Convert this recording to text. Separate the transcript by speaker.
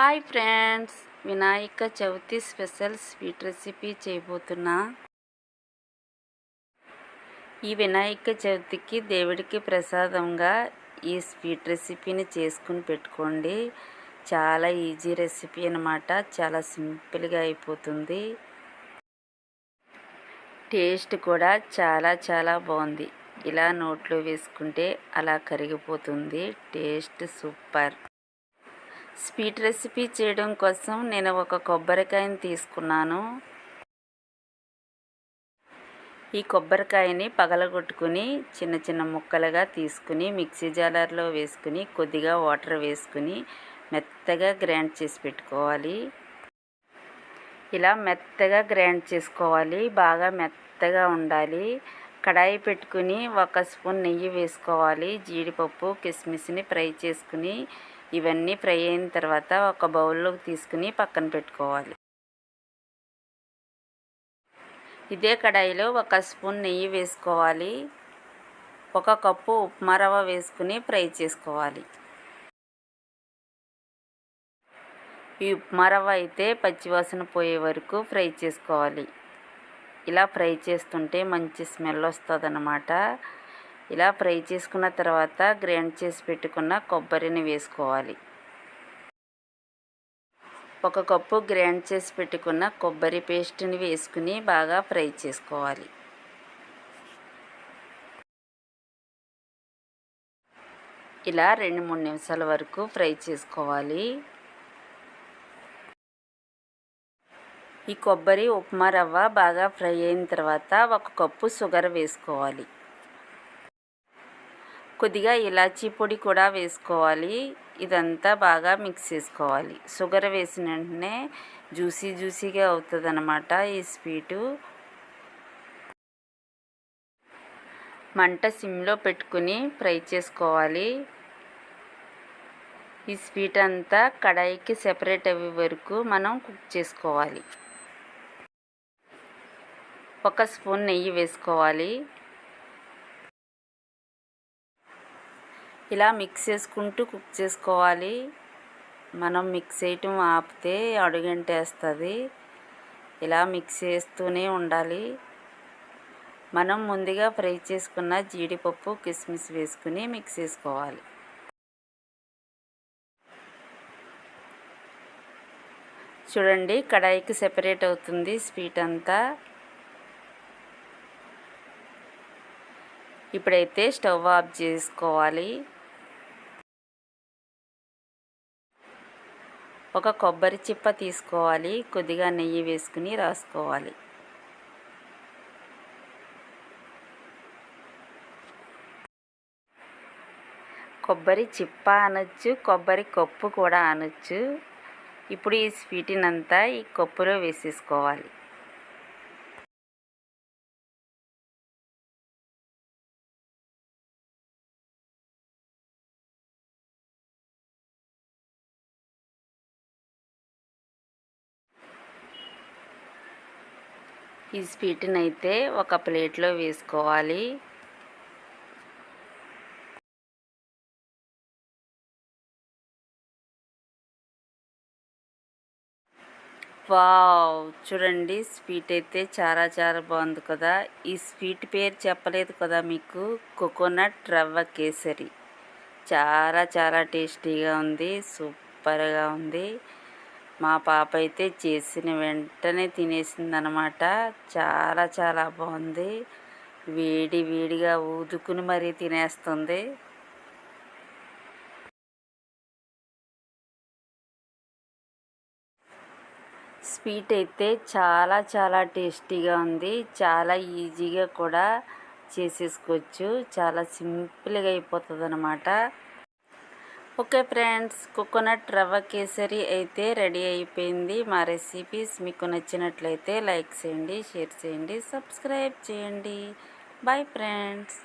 Speaker 1: Hi friends Vinayaka Chavithi special sweet recipe చేయబోతున్నా. ఈ వినాయక చవితికి దేవుడికి ప్రసాదంగా ఈ స్వీట్ రెసిపీని చేసుకుని పెట్టుకోండి. చాలా ఈజీ రెసిపీ అనమాట చాలా సింపుల్గా అయిపోతుంది. టేస్ట్ కూడా చాలా చాలా బాగుంది. ఇలా నోట్లో వేసుకుంటే అలా కరిగిపోతుంది. Taste super. స్వీట్ రెసిపీ చేయడం కోసం నేను ఒక కొబ్బరికాయని తీసుకున్నాను. ఈ కొబ్బరికాయని పగలగొట్టుకుని చిన్న చిన్న ముక్కలుగా తీసుకుని మిక్సీ జాలర్లో వేసుకుని కొద్దిగా వాటర్ వేసుకుని మెత్తగా గ్రైండ్ చేసి పెట్టుకోవాలి. ఇలా మెత్తగా గ్రైండ్ చేసుకోవాలి. బాగా మెత్తగా ఉండాలి. కడాయి పెట్టుకుని ఒక స్పూన్ నెయ్యి వేసుకోవాలి. జీడిపప్పు కిస్మిస్ని ఫ్రై చేసుకుని ఇవన్నీ ఫ్రై అయిన తర్వాత ఒక బౌల్లోకి తీసుకుని పక్కన పెట్టుకోవాలి. ఇదే కడాయిలో ఒక స్పూన్ నెయ్యి వేసుకోవాలి. ఒక కప్పు ఉప్మా రవ్వ వేసుకుని ఫ్రై చేసుకోవాలి. ఈ ఉప్మా రవ్వ అయితే పచ్చివాసన పోయే వరకు ఫ్రై చేసుకోవాలి. ఇలా ఫ్రై చేస్తుంటే మంచి స్మెల్ వస్తుంది అన్నమాట ఇలా ఫ్రై చేసుకున్న తర్వాత గ్రైండ్ చేసి పెట్టుకున్న కొబ్బరిని వేసుకోవాలి. ఒక కప్పు గ్రైండ్ చేసి పెట్టుకున్న కొబ్బరి పేస్ట్ని వేసుకుని బాగా ఫ్రై చేసుకోవాలి. ఇలా రెండు మూడు నిమిషాల వరకు ఫ్రై చేసుకోవాలి. ఈ కొబ్బరి ఉప్మా రవ్వ బాగా ఫ్రై అయిన తర్వాత ఒక కప్పు షుగర్ వేసుకోవాలి. కొద్దిగా ఇలాచీ పొడి కూడా వేసుకోవాలి. ఇదంతా బాగా మిక్స్ చేసుకోవాలి. షుగర్ వేసిన వెంటనే జ్యూసీ జ్యూసీగా అవుతుంది అనమాట ఈ స్వీటు. మంట సిమ్లో పెట్టుకుని ఫ్రై చేసుకోవాలి. ఈ స్వీట్ అంతా కడాయికి సెపరేట్ అయ్యే వరకు మనం కుక్ చేసుకోవాలి. ఒక స్పూన్ నెయ్యి వేసుకోవాలి. ఇలా మిక్స్ చేసుకుంటూ కుక్ చేసుకోవాలి. మనం మిక్స్ చేయటం ఆపితే అడుగంటేస్తుంది. ఇలా మిక్స్ చేస్తూనే ఉండాలి. మనం ముందుగా ఫ్రై చేసుకున్న జీడిపప్పు కిస్మిస్ వేసుకుని మిక్స్ చేసుకోవాలి. చూడండి కడాయికి సెపరేట్ అవుతుంది స్వీట్ అంతా. ఇప్పుడైతే స్టవ్ ఆఫ్ చేసుకోవాలి. ఒక కొబ్బరి చిప్ప తీసుకోవాలి. కొద్దిగా నెయ్యి వేసుకుని రాసుకోవాలి. కొబ్బరి చిప్ప అనొచ్చు కొబ్బరి కప్పు కూడా అనొచ్చు. ఇప్పుడు ఈ స్వీట్నంతా ఈ కప్పులో వేసేసుకోవాలి. ఈ స్వీట్ని అయితే ఒక ప్లేట్లో వేసుకోవాలి. వావ్! చూడండి స్వీట్ అయితే చాలా చాలా బాగుంది కదా. ఈ స్వీట్ పేరు చెప్పలేదు కదా మీకు? కోకోనట్ రవ్వ కేసరి. చాలా చాలా టేస్టీగా ఉంది సూపర్గా ఉంది. మా పాప అయితే చేసిన వెంటనే తినేసిందనమాట చాలా చాలా బాగుంది. వేడి వేడిగా ఊదుకుని మరీ తినేస్తుంది. స్వీట్ అయితే చాలా చాలా టేస్టీగా ఉంది. చాలా ఈజీగా కూడా చేసేసుకోవచ్చు. చాలా సింపుల్గా అయిపోతుంది అనమాట ఓకే ఫ్రెండ్స్ కోకోనట్ రవ్వ కేసరి అయితే రెడీ అయిపోయింది. మా రెసిపీస్ మీకు నచ్చినట్లయితే లైక్ చేయండి షేర్ చేయండి సబ్స్క్రైబ్ చేయండి. Bye friends.